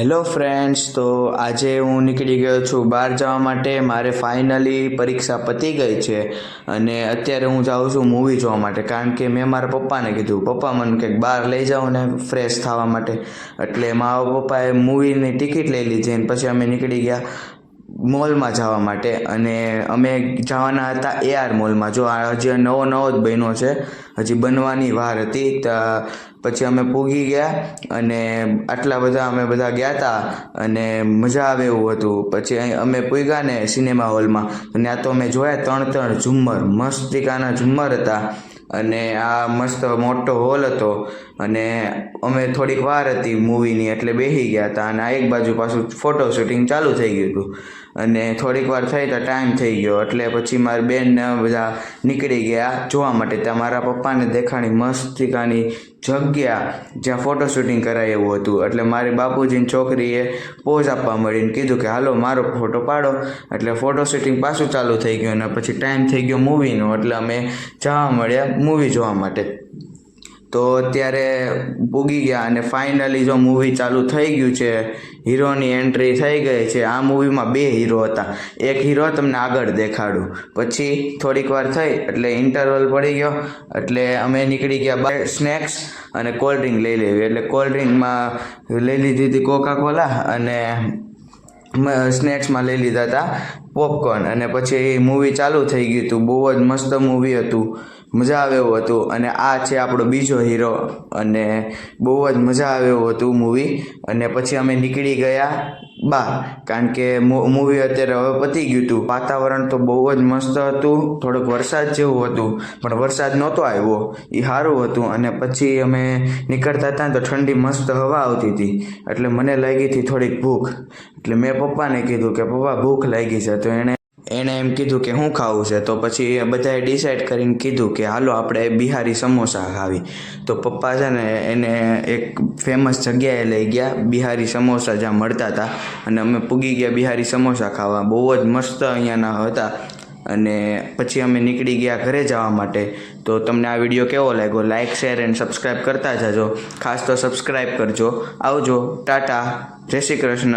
Hello friends તો આજે હું નીકળી ગયો છું બહાર જવા માટે. મારે ફાઇનલી પરીક્ષા પતી ગઈ છે અને અત્યારે હું જાઉં છું મૂવી જોવા માટે. કારણ કે મેં મારા પપ્પાને કીધું, પપ્પા, મને કંઈક બહાર લઈ જાઓ ને ફ્રેશ થવા માટે. એટલે મારા પપ્પાએ મૂવીની ટિકિટ લઈ લીધી અને પછી અમે નીકળી ગયા. મોલમાં જવા માટે અને અમે જવાના હતા એઆર મોલમાં. જો આ હજી નવો નવો જ બન્યો છે. હજી બનવાની વાર હતી. પછી અમે પૂગી ગયા અને આટલા બધા અમે બધા ગયા હતા અને મજા આવે એવું હતું. પછી અમે પૂગ્યા ને સિનેમા હોલમાં. ત્યાં તો અમે જોયા ત્રણ ત્રણ ઝુમ્મર. મસ્તિકાના ઝુમ્મર હતા. અને આ મસ્ત મોટો હોલ હતો. અને અમે થોડીક વાર હતી મૂવીની એટલે બેસી ગયા હતા અને આ એક બાજુ પાછું ફોટો શૂટિંગ ચાલુ થઈ ગયું હતું. અને થોડીક વાર થઈ તો ટાઈમ થઈ ગયો. એટલે પછી મારી બેન બધા નીકળી ગયા જોવા માટે. ત્યાં મારા પપ્પાને દેખાણી મસ્તિકાની જગ્યા જ્યાં ફોટો શૂટિંગ કરાય એવું હતું. એટલે મારી બાપુજીની છોકરીએ પોઝ આપવા મળીને કીધું કે, હાલો, મારો ફોટો પાડો. એટલે ફોટો શૂટિંગ પાછું ચાલુ થઈ ગયું અને પછી ટાઈમ થઈ ગયો મૂવીનો એટલે અમે જવા મળ્યા મૂવી જોવા માટે. તો અત્યારે પૂગી ગયા અને ફાઇનલી જો મૂવી ચાલુ થઈ ગયું છે, હીરોની એન્ટ્રી થઈ ગઈ છે, આ મૂવીમાં બે હીરો હતા. એક હીરો તમને આગળ દેખાડું. પછી થોડીક વાર થઈ એટલે ઇન્ટરવલ પડી ગયો, એટલે અમે નીકળી ગયા બાર સ્નેક્સ અને કોલ્ડ ડ્રિંક લઈ લેવી. એટલે કોલ્ડ ડ્રિંકમાં લઈ લીધી હતી કોકા કોલા અને સ્નેક્સમાં લઈ લીધા હતા પોપકોર્ન અને પછી એ મૂવી ચાલુ થઈ ગયું હતું. બહુ જ મસ્ત મૂવી હતું. મજા આવે એવું હતું. અને આ છે આપણો બીજો હીરો અને બહુ જ મજા આવે એવું હતું મૂવી અને પછી અમે નીકળી ગયા. બહાર કારણ કે મૂવી અત્યારે હવે પતી ગયું હતું. વાતાવરણ તો બહુ જ મસ્ત હતું. થોડોક વરસાદ જેવું હતું. પણ વરસાદ નહોતો આવ્યો. એ સારું હતું. અને પછી અમે નીકળતા હતા તો ઠંડી મસ્ત હવા આવતી હતી. એટલે મને લાગી હતી થોડીક ભૂખ. એટલે મેં પપ્પાને કીધું કે, પપ્પા, ભૂખ લાગી છે. તો એણે એણે એમ કીધું કે શું ખાવું છે, તો પછી બધાએ ડિસાઈડ કરીને કીધું કે હાલો આપણે બિહારી સમોસા ખાવી. તો પપ્પા છે ને એને એક ફેમસ જગ્યાએ લઈ ગયા, બિહારી સમોસા જ્યાં મળતા હતા. અને અમે પૂગી ગયા બિહારી સમોસા ખાવા. બહુ જ મસ્ત અહીંયાના હતા. અને પછી અમે નીકળી ગયા ઘરે જવા માટે. તો તમને આ વીડિયો કેવો લાગ્યો? લાઇક શેર એન્ડ સબસ્ક્રાઈબ કરતા જજો. ખાસ તો સબસ્ક્રાઈબ કરજો. આવજો. ટાટા. જય શ્રી કૃષ્ણ.